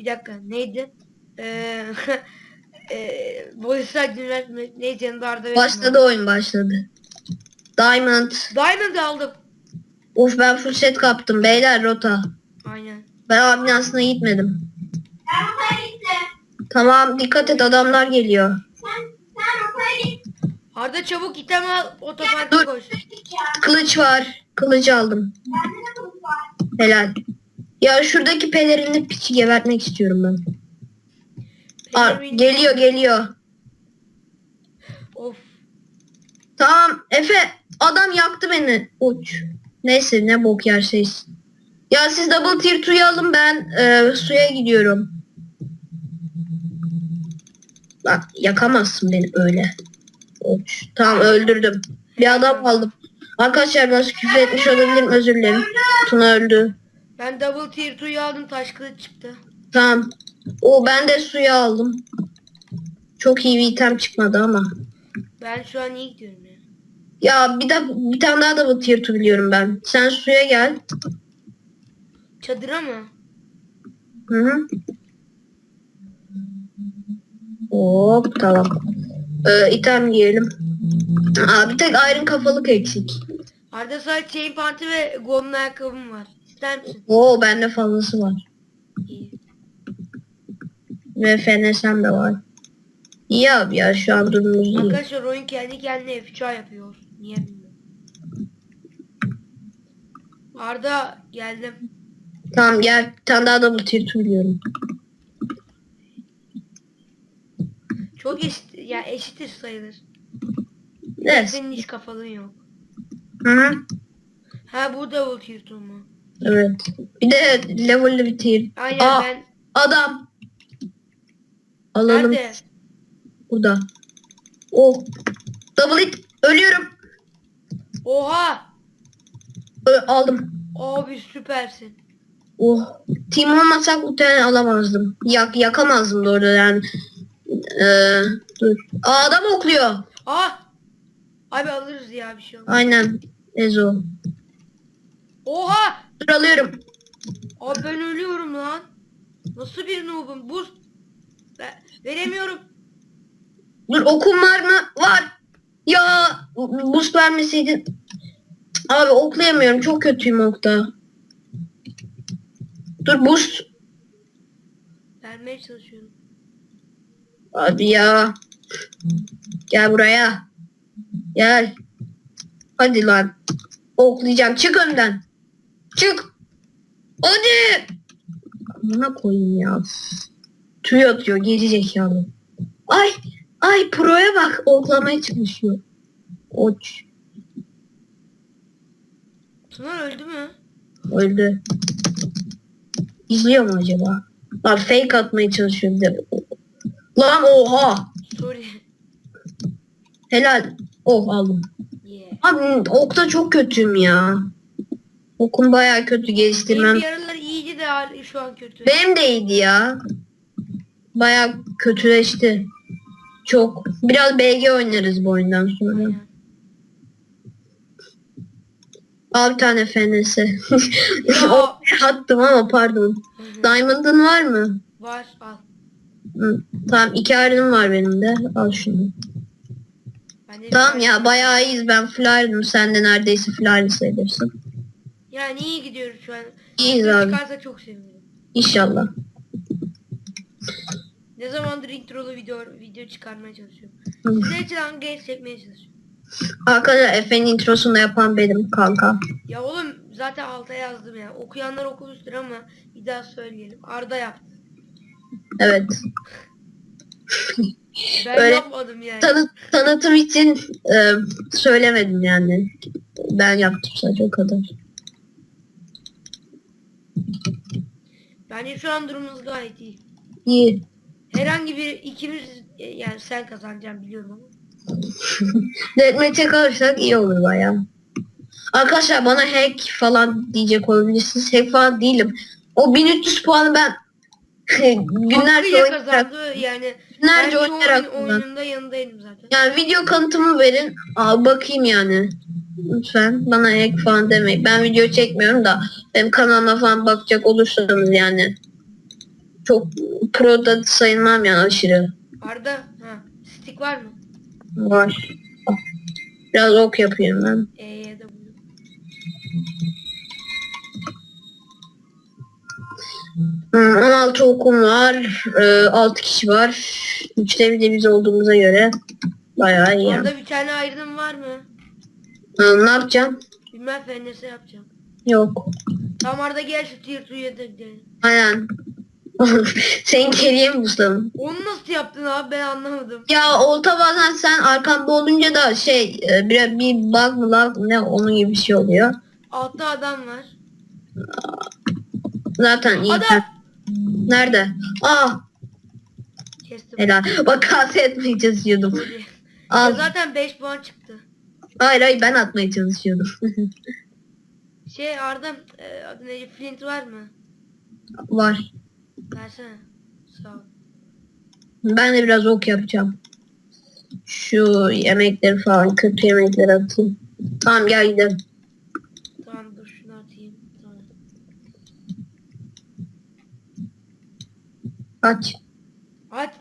bir dakika neydi? Eee eee Boysa Dünyası neydi yanında Arda Başladı oyun başladı. Diamond. Diamond aldım. Of ben full set kaptım. Beyler rota. Aynen. Ben abinin aslında gitmedim. Ben rotaya gittim. Tamam dikkat et adamlar geliyor. Sen, sen rotaya git. Arda çabuk item al otoparka Dur. koş. Kılıç var. Kılıcı aldım. Bende de kılıç var. Helal. Ya şuradaki pelerinli piçi gebertmek istiyorum ben. Ar Pelerin- geliyor geliyor. Of. Tamam Efe adam yaktı beni. Uç. Neyse ne bok yerseyiz. Ya siz double tier 2'yu alın ben e, suya gidiyorum. Bak yakamazsın beni öyle. Uç. Tamam öldürdüm. Bir adam aldım. Arkadaşlar ben küfür etmiş olabilirim özür dilerim. Tuna öldü. Ben double tier 2'yu aldım taş kılıç çıktı. Tamam. O ben de suya aldım. Çok iyi bir item çıkmadı ama. Ben şu an iyi gidiyorum ya. Ya bir de bir tane daha double tier 2 biliyorum ben. Sen suya gel. Çadıra mı? Hı hı. Hop tamam. Ee, item giyelim. Aa, bir tek iron kafalık eksik. Arda sadece chain panty ve gomlu ayakkabım var. İster misin? Oo bende fazlası var. İyi. Ve FNS'm de var. İyi abi ya şu an durumumuz iyi. Arkadaşlar oyun kendi kendine F3 yapıyor. Niye bilmiyorum. Arda geldim. Tamam gel bir tane daha double tier 2 biliyorum. Çok eşit ya eşitiz sayılır. Ne? Senin hiç kafalın yok. Hı hı. Ha bu double tier mu? Evet. Bir de level'lı bir tier. Aynen Aa, ben adam. Alalım. nerede? Burada. Oh. Double hit. Ölüyorum. Oha! Ö- aldım. Abi süpersin. Oh. Team olmasak muhtemelen alamazdım. Yak yakamazdım da orada yani. Ee, dur. Aa, adam okluyor. Ah! Abi alırız ya bir şey olmaz. Aynen. Ezo. Oha! Dur alıyorum. Abi ben ölüyorum lan. Nasıl bir noobum? Ver- veremiyorum. Dur okum var mı? Var. Ya boost vermeseydin. Abi oklayamıyorum. Çok kötüyüm okta. Dur boost. Vermeye çalışıyorum. Abi ya. Gel buraya. Gel. Hadi lan. Oklayacağım. Çık önden. Çık. Hadi. Buna koyayım ya. Tüy atıyor. Geri zekalı. Ay. Ay proya bak. Oklamaya çalışıyor. Oç. Tuna öldü mü? Öldü. İzliyor mu acaba? Lan fake atmaya çalışıyor bir de. Lan oha. Sorry. Helal. Oh aldım. Yeah. Abi okta çok kötüyüm ya. Okum baya kötü geliştirmem. Benim aralar iyiydi de hali şu an kötü. Benim de iyiydi ya. Baya kötüleşti. Çok. Biraz BG oynarız bu oyundan sonra. Aynen. Al bir tane FNS. Ya. Attım ama pardon. Hı hı. Diamond'ın var mı? Var al. Hı. Tamam iki iron'ım var benim de. Al şunu. Ben de Tamam ya bayağı iyiyiz. Ben flyer'ım. Sen de neredeyse flyer sayılırsın. Yani iyi gidiyoruz şu an. İyiyiz abi. Çıkarsa çok sevinirim. İnşallah. Ne zamandır introlu video video çıkarmaya çalışıyorum. Sizler için hangi el çekmeye çalışıyorum. Arkadaşlar Efe'nin introsunu yapan benim kanka. Ya oğlum zaten alta yazdım ya. Okuyanlar okumuştur ama bir daha söyleyelim. Arda yaptı. Evet. Ben Öyle- yapmadım yani. Tanı tanıtım için e, söylemedim yani. Ben yaptım sadece o kadar. Bence şu an durumumuz gayet iyi. İyi. Herhangi bir ikimiz e, yani sen kazanacaksın biliyorum ama. Deathmatch'e kalırsak iyi olur baya. Arkadaşlar bana hack falan diyecek olabilirsiniz. Hack falan değilim. O 1300 puanı ben günlerce oynayarak, kazandı yani. günlerce ben oynayarak oyun, oyununda yanındaydım zaten. Yani video kanıtımı verin. Aa, bakayım yani. Lütfen bana hack falan demeyin. Ben video çekmiyorum da benim kanalıma falan bakacak olursanız yani. çok pro da sayılmam yani aşırı. Arda ha stick var mı? Var. Biraz ok yapıyorum ben. E'ye de 16 okum var. Ee, 6 kişi var. Üçte bir de biz olduğumuza göre bayağı iyi. Arda bir tane ayrılım var mı? Ne yapacağım? Bilmem fenese yapacağım. Yok. Tamam Arda gel şu tier 2'ye de gidelim. Aynen. Sen geriye mi busladın? Onu nasıl yaptın abi ben anlamadım. Ya olta bazen sen arkanda olunca da şey e, bir, bir bug mı lag ne onun gibi bir şey oluyor. Altta adam var. Zaten iyi. Adam! Nerede? Aa Kestim. helal. Bak kase etmeye çalışıyordum. Sorry. Ya Al. zaten 5 puan çıktı. Hayır hayır ben atmaya çalışıyordum. Şey Arda e, adı neydi? Flint var mı? Var. Versene. Sağ ol. Ben de biraz ok yapacağım. Şu yemekleri falan kötü yemekleri atayım. Tamam gel gidelim. Tamam dur şunu atayım. Tamam. Aç. At.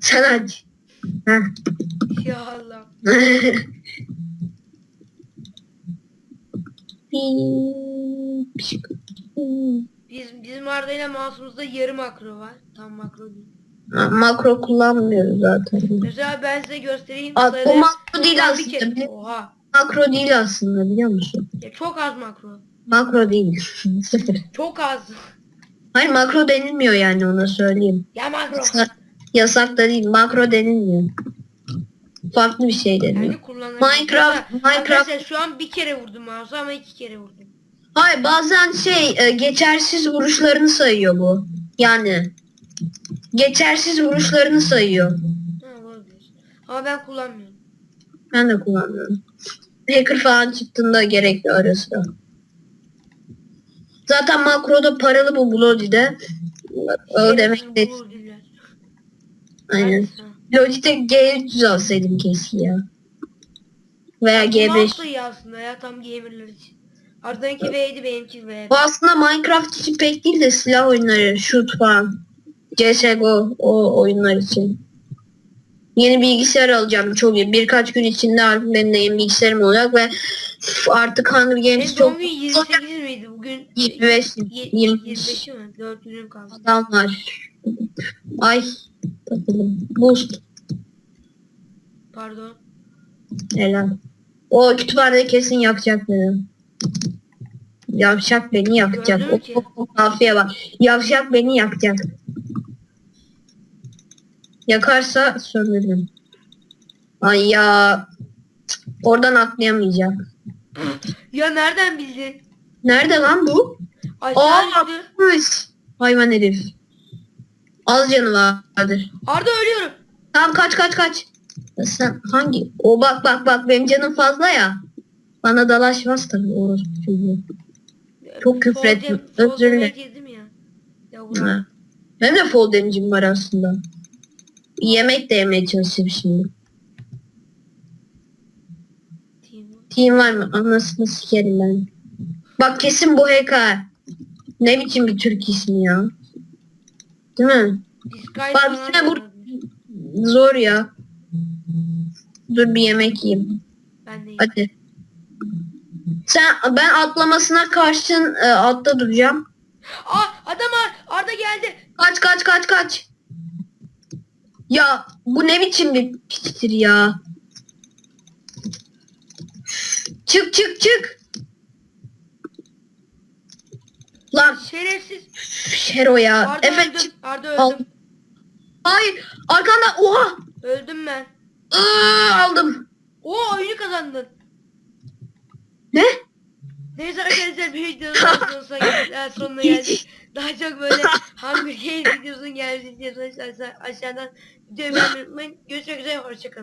Sen aç. Heh. Ya Allah. Biz, bizim Arda ile mouse'umuzda yarı makro var. Tam makro değil. Makro kullanmıyoruz zaten. Mesela ben size göstereyim. Aa, o makro değil bir aslında. biliyor- Oha. Makro değil aslında biliyor musun? Ya çok az makro. Makro değil. Sıfır. Çok az. Hayır makro denilmiyor yani ona söyleyeyim. Ya makro. Yasak, yasak da değil makro denilmiyor. Farklı bir şey deniyor. Yani. Minecraft- Minecraft- Arkadaşlar şu an bir kere vurdum mouse'a ama iki kere vurdum. Hayır bazen şey e, geçersiz vuruşlarını sayıyor bu. Yani geçersiz vuruşlarını sayıyor. Ha olabilir. Ama ben kullanmıyorum. Ben de kullanmıyorum. Hacker falan çıktığında gerekli ara sıra. Zaten makroda paralı bu Bloody'de. O demek değil. Bu diller. Aynen. Logitech G300 alsaydım kesin ya. Veya Bu G5. mouse da iyi aslında ya tam gamerler için. Arda'nınki V'ydi benimki V. Bu aslında Minecraft için pek değil de silah oyunları, shoot falan. CSGO o oyunlar için. Yeni bilgisayar alacağım çok iyi. Birkaç gün içinde artık benim de yeni bilgisayarım olacak ve üf, artık Hunger Games doğum çok günün 28 miydi? Bugün 25, Ye- 25 25'i mi? 4 günüm kaldı. adam var. Ay takıldım. Boost. Pardon. Helal. O kütüphanede kesin yakacak beni. Yavşak beni yakacak. O, o, o kafiye bak. Yavşak beni yakacak. Yakarsa söndürürüm. Ay ya. Oradan atlayamayacak. Ya nereden bildin? Nerede lan bu? Aşağı Aa düştü. Hayvan herif. Az canı vardır. Arda ölüyorum. Tamam kaç kaç kaç. Ya Sen hangi? O bak bak bak benim canım fazla ya. Bana dalaşmaz tabii orospu çocuğu. Çok küfür Fall ettim, dam- fall özür dilerim. damage yedim ya. Ya ulan. Ha. Benim de fall damage'im var aslında. Yemek de yemeye çalışayım şimdi. Team. Team var mı? Anasını sikerim ben. Bak kesin bu hacker. Ne biçim bir Türk ismi ya. Değil mi? Bak bize bu zor ya. Dur bir yemek yiyeyim. Ben de Hadi. Sen ben atlamasına karşın e, altta duracağım. Aa adam var. Arda geldi. Kaç kaç kaç kaç. Ya bu ne biçim bir piçtir ya. Çık çık çık. Lan Şerefsiz. Şero ya. Arda Efe öldüm. çık. Arda Al. öldüm. Hayır arkanda oha. Öldüm ben. Iıı, aldım. Oo oyunu kazandın. Ne? Neyse arkadaşlar bir videonun sonuna geldik. Daha çok böyle Hunger Games videosunun istiyorsanız aşağı- aşağıdan videoyu beğenmeyi unutmayın. Görüşmek üzere hoşçakalın.